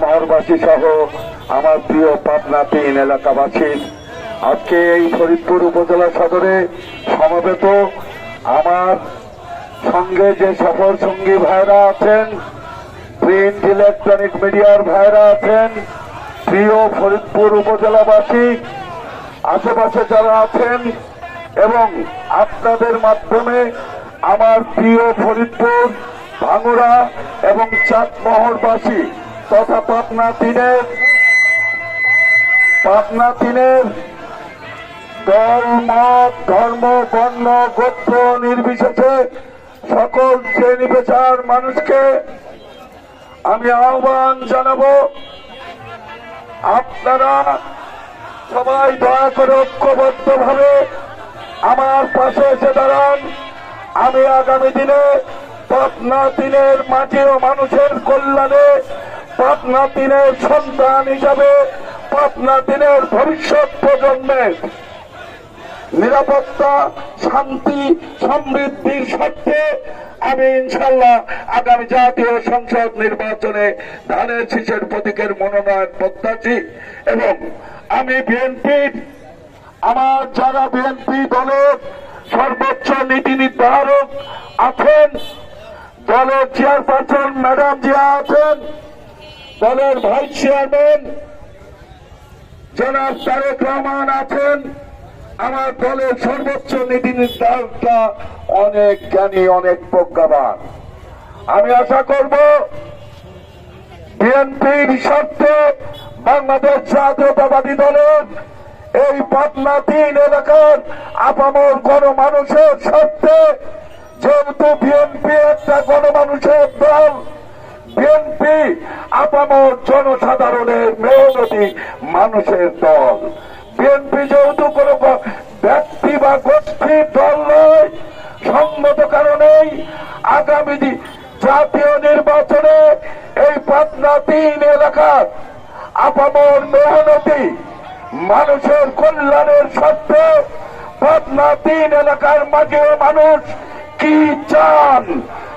চাঁদমহরবাসী সহ আমার প্রিয় পাবনা তিন এলাকাবাসী, আজকে এই ফরিদপুর উপজেলা সদরে সমবেত আমার সঙ্গে যে সফর সঙ্গী ভাইরা আছেন, প্রিন্ট ইলেকট্রনিক মিডিয়ার ভাইরা আছেন, প্রিয় ফরিদপুর উপজেলাবাসী, আশেপাশে যারা আছেন এবং আপনাদের মাধ্যমে আমার প্রিয় ফরিদপুর ভাঙুরা এবং চাঁদমহরবাসী তথা পাটনা তিনের পাটনা তিনের দল মত ধর্ম, বর্ণ, গোত্র নির্বিশেষে সকল শ্রেণি পেশার মানুষকে আমি আহ্বান জানাব, আপনারা সবাই দয়া করে ঐক্যবদ্ধ ভাবে আমার পাশে এসে দাঁড়ান। আমি আগামী দিনে পাটনা দিনের মাঝে ও মানুষের কল্যাণে পাটনা দিনের সন্তান হিসাবে পাটনা দিনের ভবিষ্যৎ প্রজন্মের নিরাপত্তা, শান্তি সমৃদ্ধির স্বার্থে আমি ইনশাল্লাহ আগামী জাতীয় সংসদ নির্বাচনে ধানের শীষের প্রতীকের মনোনয়ন প্রত্যাশী এবং আমি বিএনপির আমার যারা বিএনপি দলের সর্বোচ্চ নীতি নির্ধারক আছেন, দলের চেয়ারপারসন ম্যাডাম জিয়া আছেন দলের ভাইস চেয়ারম্যান জনাব তারেক রহমান আছেন। আমার দলের সর্বোচ্চ নীতি নির্ধারকটা অনেক জ্ঞানী, অনেক প্রজ্ঞাবান। আমি আশা করব বিএনপির স্বার্থে বাংলাদেশ জাতীয়তাবাদী দলের এই পাটনা তিন এলাকার আপামর গণমানুষের স্বার্থে যেহেতু বিএনপি একটা গণমানুষের দল বিএনপি আপামর জনসাধারণের মেহনতি মানুষের দল। বিএনপি যেহেতু কোনো ব্যক্তি বা গোষ্ঠীর দল নয়, সঙ্গত কারণেই আগামী জাতীয় নির্বাচনে এই পাটনা তিন এলাকার আপামর মেহনতি মানুষের কল্যাণের স্বার্থে পাটনা তিন এলাকার মাঝেও মানুষ কি চান?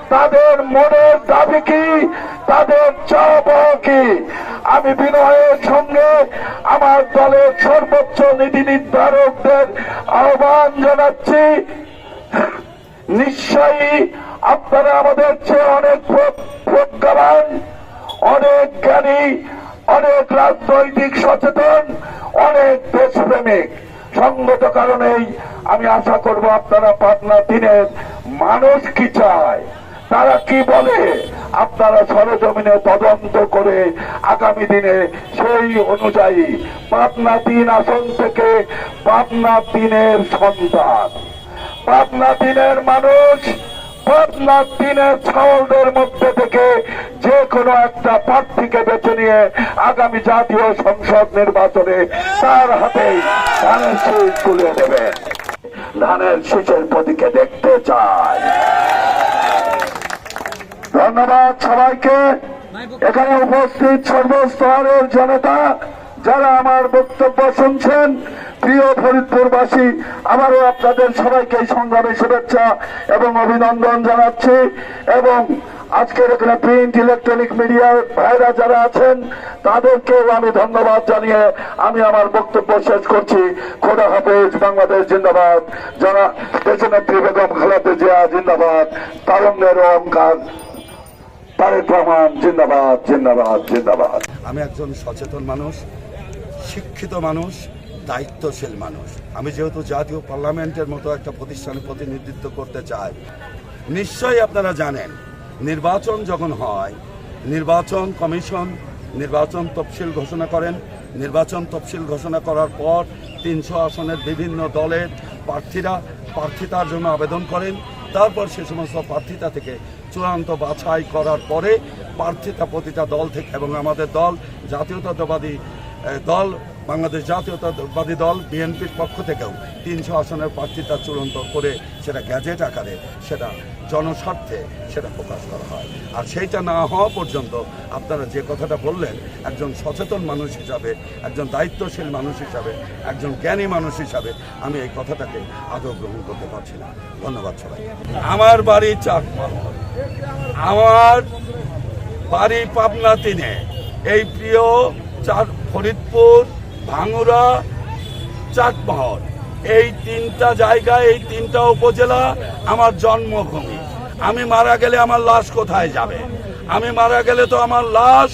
তাদের মনের দাবি কি? তাদের চাপ কি? আমি বিনয়ের সঙ্গে আমার দলের সর্বোচ্চ নীতি নির্ধারকদের আহ্বান জানাচ্ছি। নিশ্চয়ই আপনারা আমাদের চেয়ে অনেক প্র- প্রজ্ঞাবান, অনেক জ্ঞানী, অনেক রাজনৈতিক সচেতন, অনেক দেশপ্রেমিক। সঙ্গত কারণেই আমি আশা করব আপনারা পাটনা দিনের মানুষ কি চায়। তারা কি বলে? আপনারা সরজমিনে তদন্ত করে আগামী দিনে সেই অনুযায়ী পাটনা তিন আসন থেকে পাটনা তিনের সন্তান। পাটনা দিনের মানুষ পাটনা দিনের ছাওলদের মধ্যে থেকে যে কোনো একটা প্রার্থীকে বেছে নিয়ে আগামী জাতীয় সংসদ নির্বাচনে তার হাতে ধানের শীষ তুলে দেবেন ধানের শীষের প্রতীকে দেখতে চাই। ধন্যবাদ সবাইকে। এখানে উপস্থিত সর্বস্তরের জনতা যারা আমার বক্তব্য শুনছেন প্রিয় ফরিদপুরবাসী আমারও আপনাদের সবাইকে সংগ্রামে শুভেচ্ছা এবং অভিনন্দন জানাচ্ছি। এবং আজকের এখানে প্রিন্ট ইলেকট্রনিক মিডিয়ার ভাইরা যারা আছেন তাদেরকেও আমি ধন্যবাদ জানিয়ে আমি আমার বক্তব্য শেষ করছি। খোদা হাফেজ বাংলাদেশ জিন্দাবাদ। যারা দেশনেত্রী বেগম খালেদা জিয়া জিন্দাবাদ। তারঙ্গের অহংকার। আমি একজন সচেতন মানুষ, শিক্ষিত মানুষ, দায়িত্বশীল মানুষ। আমি যেহেতু জাতীয় পার্লামেন্টের মতো একটা প্রতিষ্ঠানে প্রতিনিধিত্ব করতে চাই, নিশ্চয়ই আপনারা জানেন, নির্বাচন যখন হয়, নির্বাচন কমিশন, নির্বাচন তফসিল ঘোষণা করেন। নির্বাচন তফসিল ঘোষণা করার পর তিনশো আসনের বিভিন্ন দলের প্রার্থীরা প্রার্থিতার জন্য আবেদন করেন। তারপর সে সমস্ত প্রার্থিতা থেকে চূড়ান্ত বাছাই করার পরে প্রার্থিতা প্রতিটা দল থেকে এবং আমাদের দল, জাতীয়তাবাদী দল, বাংলাদেশ জাতীয়তাবাদী দল, বিএনপির পক্ষ থেকেও তিনশো আসনের প্রার্থিতা চূড়ান্ত করে সেটা গ্যাজেট আকারে সেটা জনস্বার্থে সেটা প্রকাশ করা হয়। আর সেইটা না হওয়া পর্যন্ত আপনারা যে কথাটা বললেন, একজন সচেতন মানুষ হিসাবে, একজন দায়িত্বশীল মানুষ হিসাবে, একজন জ্ঞানী মানুষ হিসাবে আমি এই কথাটাকে আদৌ গ্রহণ করতে পারছি না। ধন্যবাদ সবাই আমার বাড়ি চাকমা। আমার বাড়ি পাবনা তিনে। এই প্রিয় চার ফরিদপুর, ভাঙুরা, চাটমহল। এই তিনটা জায়গা এই তিনটা উপজেলা আমার জন্মভূমি। আমি মারা গেলে আমার লাশ কোথায় যাবে? আমি মারা গেলে তো আমার লাশ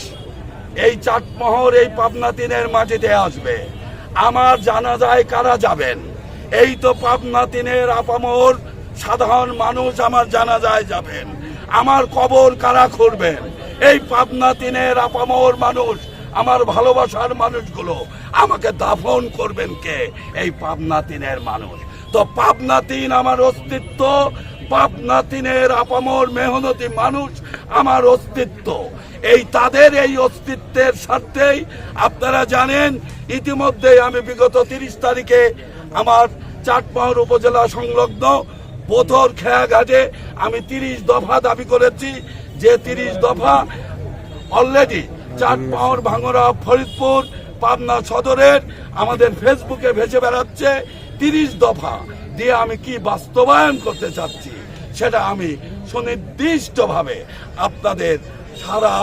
এই চাটমহর এই পাবনা তিনের মাটিতে আসবে। আমার জানা যায় কারা যাবেন? এই তো পাবনা তিনের আপামর সাধারণ মানুষ আমার জানা যায় যাবেন। আমার কবর কারা করবেন এই পাবনা তিনের আপামর মানুষ, আমার ভালোবাসার মানুষগুলো আমাকে দাফন করবেন কে? এই পাবনা তিনের মানুষ। তো পাবনা তিন আমার অস্তিত্ব, পাবনা তিনের আপামর মেহনতি মানুষ আমার অস্তিত্ব। এই তাদের এই অস্তিত্বের স্বার্থেই আপনারা জানেন ইতিমধ্যে আমি বিগত তিরিশ তারিখে আমার চাটমহর উপজেলা সংলগ্ন বোথর খেয়াঘাটে আমি তিরিশ দফা দাবি করেছি যে তিরিশ দফা অলরেডি চার পাওয়ার ভাঙরা ফরিদপুর পাবনা সদরের আমাদের ফেসবুকে ভেসে বেড়াচ্ছে তিরিশ দফা দিয়ে আমি কি বাস্তবায়ন করতে চাচ্ছি সেটা আমি সুনির্দিষ্টভাবে আপনাদের সারা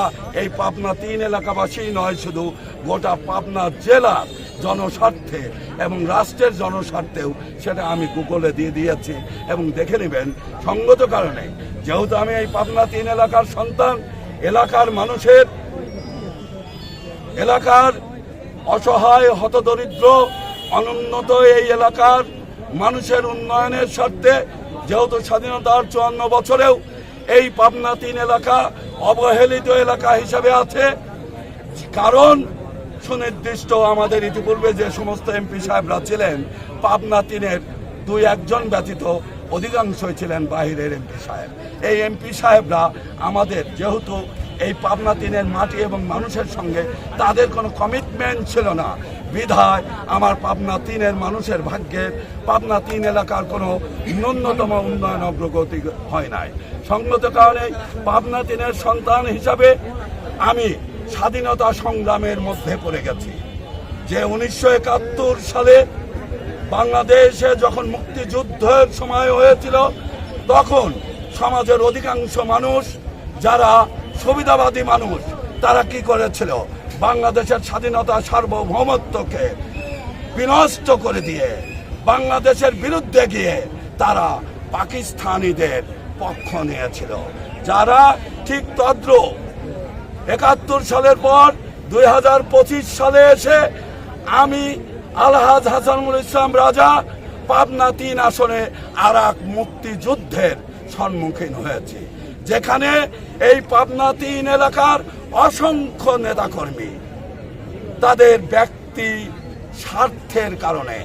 এই পাবনা তিন এলাকাবাসী নয়, শুধু গোটা পাবনা জেলার জনস্বার্থে এবং রাষ্ট্রের জনস্বার্থেও সেটা আমি গুগলে দিয়ে দিয়েছি এবং দেখে নেবেন সঙ্গত কারণে। যেহেতু আমি এই পাবনা তিন এলাকার সন্তান, এলাকার মানুষের, এলাকার অসহায়, হতদরিদ্র, অনুন্নত এই এলাকার মানুষের উন্নয়নের স্বার্থে, যেহেতু স্বাধীনতার চুয়ান্ন বছরেও এই পাবনা তিন এলাকা অবহেলিত এলাকা হিসাবে আছে। কারণ সুনির্দিষ্ট আমাদের ইতিপূর্বে যে সমস্ত এমপি সাহেবরা ছিলেন, পাবনা তিনের দুই একজন ব্যতীত অধিকাংশই ছিলেন বাহিরের এমপি সাহেব। এই এমপি সাহেবরা আমাদের যেহেতু এই পাবনা তিনের মাটি এবং মানুষের সঙ্গে, তাদের কোনো কমিটমেন্ট ছিল না। বিধায় আমার পাবনা তিনের মানুষের ভাগ্যের পাবনা তিন এলাকার কোনো ন্যূনতম উন্নয়ন অগ্রগতি হয় নাই। সঙ্গত কারণে পাবনা তিনের সন্তান হিসাবে আমি স্বাধীনতা সংগ্রামের মধ্যে পড়ে গেছি। যে উনিশশো একাত্তর সালে বাংলাদেশে যখন মুক্তিযুদ্ধের সময় হয়েছিল, তখন সমাজের অধিকাংশ মানুষ, যারা সুবিধাবাদী মানুষ, তারা কি করেছিল? বাংলাদেশের স্বাধীনতা সার্বভৌমত্বকে বিনষ্ট করে দিয়ে, বাংলাদেশের বিরুদ্ধে গিয়ে তারা পাকিস্তানিদের পক্ষ নিয়েছিল। যারা ঠিক তদ্র একাত্তর সালের পর দুই হাজার পঁচিশ সালে এসে আমি আলহাজ হাসানুল ইসলাম রাজা পাবনা তিন আসনে আর এক মুক্তিযুদ্ধের সম্মুখীন হয়েছি, যেখানে এই পাবনা তিন এলাকার অসংখ্য নেতাকর্মী তাদের ব্যক্তি স্বার্থের কারণে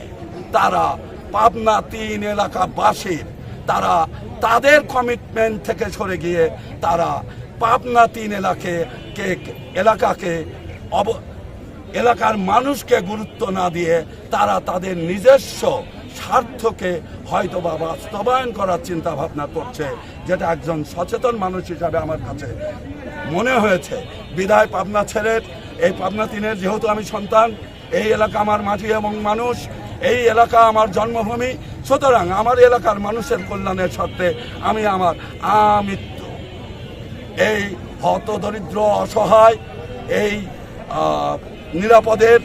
তারা পাবনা তিন এলাকাবাসীর তারা তাদের কমিটমেন্ট থেকে সরে গিয়ে তারা পাবনা তিন এলাকে এলাকাকে অব এলাকার মানুষকে গুরুত্ব না দিয়ে তারা তাদের নিজস্ব স্বার্থকে হয়তো বা বাস্তবায়ন করার চিন্তা ভাবনা করছে, যেটা একজন সচেতন মানুষ হিসাবে আমার কাছে মনে হয়েছে। বিদায় পাবনা ছেড়ের এই পাবনা তিনের যেহেতু আমি সন্তান, এই এলাকা আমার মাটি এবং মানুষ এই এলাকা আমার জন্মভূমি। সুতরাং আমার এলাকার মানুষের কল্যাণের স্বার্থে আমি আমার আমৃত্যু। এই হত দরিদ্র, অসহায়, এই নিরাপদের,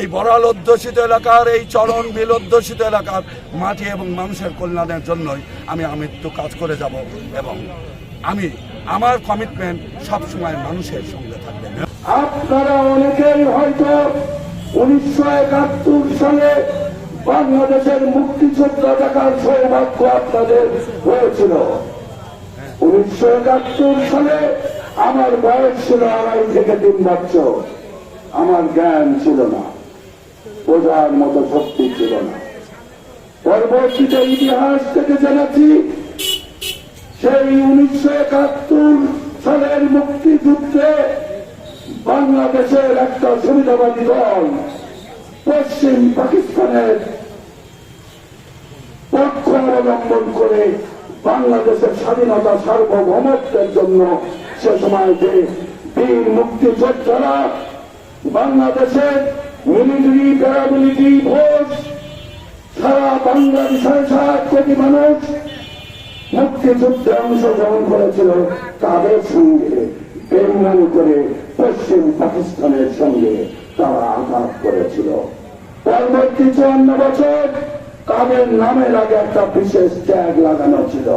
এই বড়াল অধ্যুষিত এলাকার, এই চরণ বিল অধ্যুষিত এলাকার মাটি এবং মানুষের কল্যাণের জন্যই আমি আমৃত্যু কাজ করে যাব এবং আমি আমার কমিটমেন্ট সবসময় মানুষের সঙ্গে থাকবে। আপনারা অনেকেই হয়তো উনিশশো একাত্তর সালে বাংলাদেশের মুক্তিযুদ্ধ দেখার সৌভাগ্য আপনাদের হয়েছিল। উনিশশো একাত্তর সালে আমার বয়স ছিল আড়াই থেকে তিন বছর। আমার জ্ঞান ছিল না। বোঝার মতো শক্তি ছিল না। পরবর্তীতে ইতিহাস থেকে জেনেছি, সেই উনিশশো একাত্তর সালের মুক্তিযুদ্ধে বাংলাদেশের একটা সুবিধাবাদী দল পশ্চিম পাকিস্তানের পক্ষ অবলম্বন করে বাংলাদেশের স্বাধীনতা সার্বভৌমত্বের জন্য সে সময় যে বীর মুক্তিযোদ্ধারা বাংলাদেশের মিলিটারি প্যারামিলিটারি ফোর্স সারা বাংলাদেশের সাত কোটি মানুষ মুক্তিযুদ্ধে অংশগ্রহণ করেছিল তাদের সঙ্গে বেইমানি করে পশ্চিম পাকিস্তানের সঙ্গে। তারা আঘাত করেছিল। পরবর্তী চুয়ান্ন বছর তাদের নামের আগে একটা বিশেষ ট্যাগ লাগানো ছিল?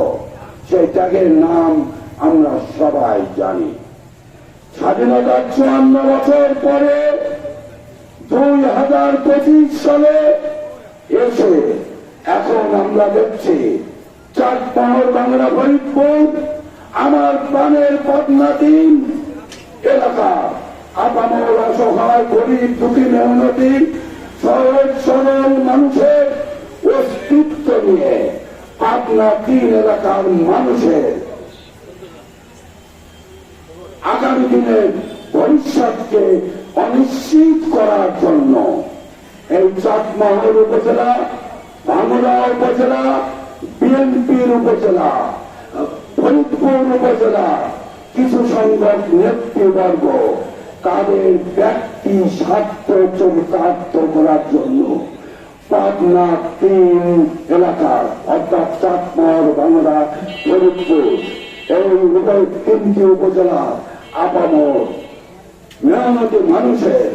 সেই ট্যাগের নাম আমরা সবাই জানি। স্বাধীনতার চুয়ান্ন বছর পরে দুই হাজার পঁচিশ সালে এসে এখন আমরা দেখছি চার পাহাড় বাংলা ফরিদপুর আমার প্রাণের পদ্মা তিন এলাকা আপামর অসহায় গরিব দুঃখী মেহনতি সহজ সরল মানুষের অস্তিত্ব নিয়ে পাবনা তিন এলাকার মানুষের আগামী দিনের ভবিষ্যৎকে অনিশ্চিত করার জন্য এই চাটমহল উপজেলা ভাঙড়া উপজেলা, বিএনপির উপজেলা ফরিদপুর উপজেলা কিছু সংখ্যক নেতৃবর্গ তাদের ব্যক্তি স্বার্থ চরিতার্থ করার জন্য পাবনা তিন এলাকার অর্থাৎ চাটমহল ভাঙড়া ফরিদপুর উভয় তিনটি উপজেলা আপামর মেহনতি মানুষের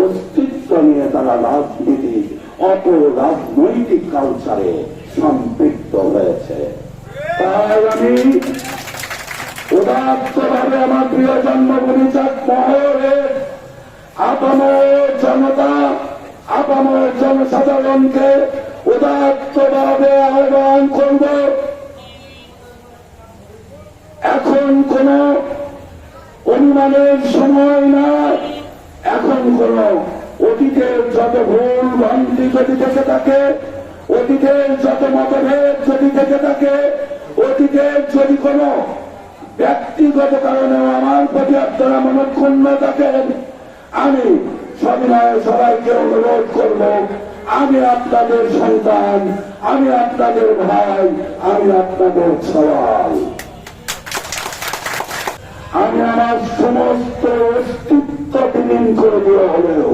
অস্তিত্ব নিয়ে তারা রাজনীতি অত রাজনৈতিক কালচারে সম্পৃক্ত হয়েছে। তাই আমি উদাত্তভাবে আমার প্রিয় জন্মভূমি চাঁদমহলের আপামর জনতা, আপামর জনসাধারণকে উদাত্তভাবে আহ্বান করব। এখন কোন অনুমানের সময় না এখন কোন অতীতের যত ভুল, ভ্রান্তি যদি থেকে থাকে, অতীতের যত মতভেদ যদি থেকে থাকে, অতীতের যদি কোন ব্যক্তিগত কারণে আমার প্রতি আপনারা মনক্ষুণ্ণ থাকেন। আমি সবিনয় সবাইকে অনুরোধ করব, আমি আপনাদের সন্তান, আমি আপনাদের ভাই, আমি আপনাদের সবাই। আমি আমার সমস্ত অস্তিত্ব বিলীন করে দিয়ে হলেও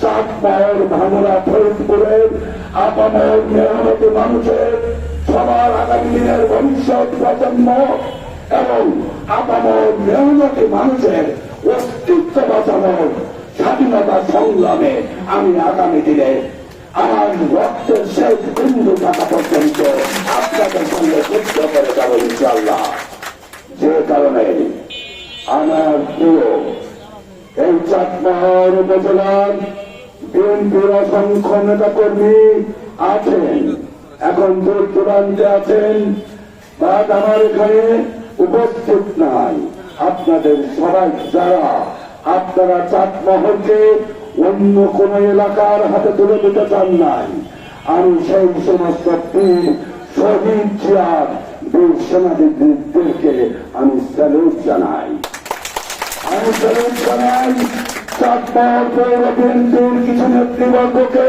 চাঁদপাড় ভাঙরা ফরিদপুরের আপামর মেহনতি মানুষের সবার আগামী দিনের ভবিষ্যৎ প্রজন্ম এবং আপামর মেহনতি মানুষের অস্তিত্ব বাঁচানোর স্বাধীনতা সংগ্রামে আমি আগামী দিনে আমার রক্তের শেষ বিন্দু থাকা পর্যন্ত আপনাদের সঙ্গে যুদ্ধ করে যাব ইনশাল্লাহ যে কারণে আমার প্রিয় এই চাটপাহাড় উপজেলার বিএনপির অসংখ্য নেতা কর্মী আছেন। এখন দূর দূরান্তে আছেন। বাদ আমার এখানে উপস্থিত নাই। আপনাদের সবাই যারা আপনারা চাটমহলকে অন্য কোন এলাকার হাতে তুলে দিতে চান নাই, আমি সেই সমস্ত বীর শহীদ জিয়ার বীর সেনানীদেরকে আমি স্যালুট জানাই। আমি স্যালুট জানাই চাঁদপাড় পৌর বিএনপির কিছু নেতৃবর্গকে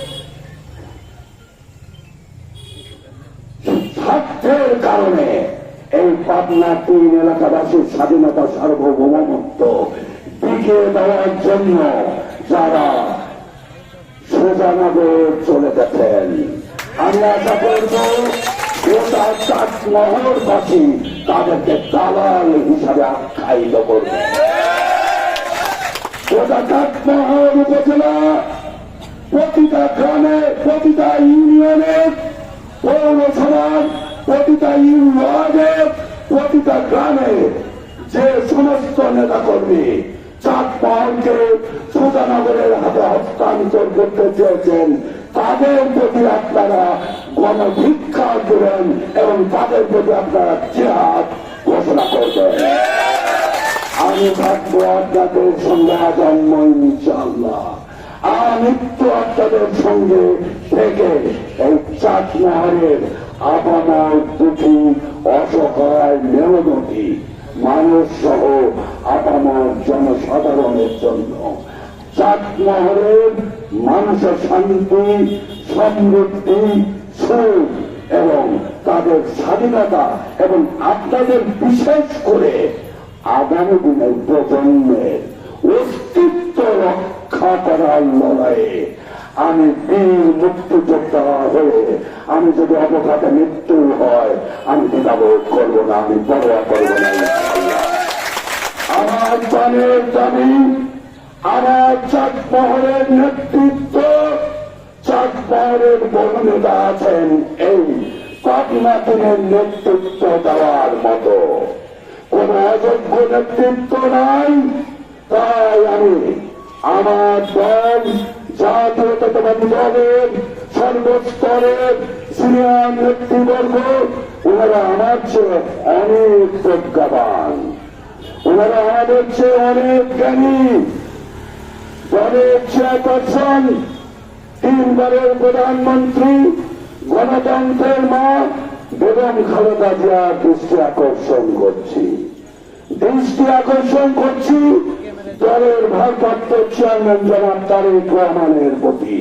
পাবনা তিন এলাকাবাসীর স্বাধীনতা সার্বভৌমত্ব টিকিয়ে দেওয়ার জন্য যারা সোজানগর চলে গেছেন। আমি আশা করব গোটা চাটমহলবাসী তাদেরকে দালাল হিসাবে আখ্যায়িত করবে। গোটা চাটমহল উপজেলা, প্রতিটা গ্রামে, প্রতিটা ইউনিয়নে প্রতিটা গ্রামে যে সমস্ত নেতা কর্মী চাঁদ পাহাড়কে সুজানগরের হাতে হস্তান্তর করতে চেয়েছেন, তাদের প্রতি আপনারা গণভিক্ষা দেবেন এবং তাদের প্রতি আপনারা জেহাদ ঘোষণা করবেন। আমি থাকব আপনাদের সঙ্গে আজন্ম ইনশাল্লাহ মৃত্যু আপনাদের সঙ্গে থেকে এই চাটমহরের আপামার দুটি অসহায় মেহনতি মানুষ সহ আপামার জনসাধারণের জন্য। চাটমহরের মানুষের শান্তি, সমৃদ্ধি, সুখ এবং তাদের স্বাধীনতা এবং আপনাদের বিশেষ করে আগামী দিনের প্রজন্মের অস্তিত্ব রক্ষা করার লড়াইয়ে আমি বীর মুক্তিযোদ্ধা হয়ে আমি যদি অবঘাতে মৃত্যু হয়, আমি দ্বিধাবোধ করব না, আমি পরোয়া করব না আমার জানের দাবি, আমার চাঁদমহলের নেতৃত্ব চাঁদমহলের বর্ণিতা আছেন এই পাবনাথনের নেতৃত্ব দেওয়ার মতো। কোন অযোগ্য নেতৃত্ব নাই, তাই আমি আমার দল জাতীয়তাবাদী দলের সর্বস্তরের সিনিয়র নেতৃবর্গ, ওনারা আমার চেয়ে অনেক প্রজ্ঞাবান। ওনারা আমাদের চেয়ে অনেক জ্ঞানী। দলের চেয়ারপারসন, তিনবারের প্রধানমন্ত্রী, গণতন্ত্রের মা বেগম খালেদা জিয়ার দৃষ্টি আকর্ষণ করছি। দৃষ্টি আকর্ষণ করছি দলের ভারপ্রাপ্ত চেয়ারম্যান জনাব তারেক রহমানের প্রতি।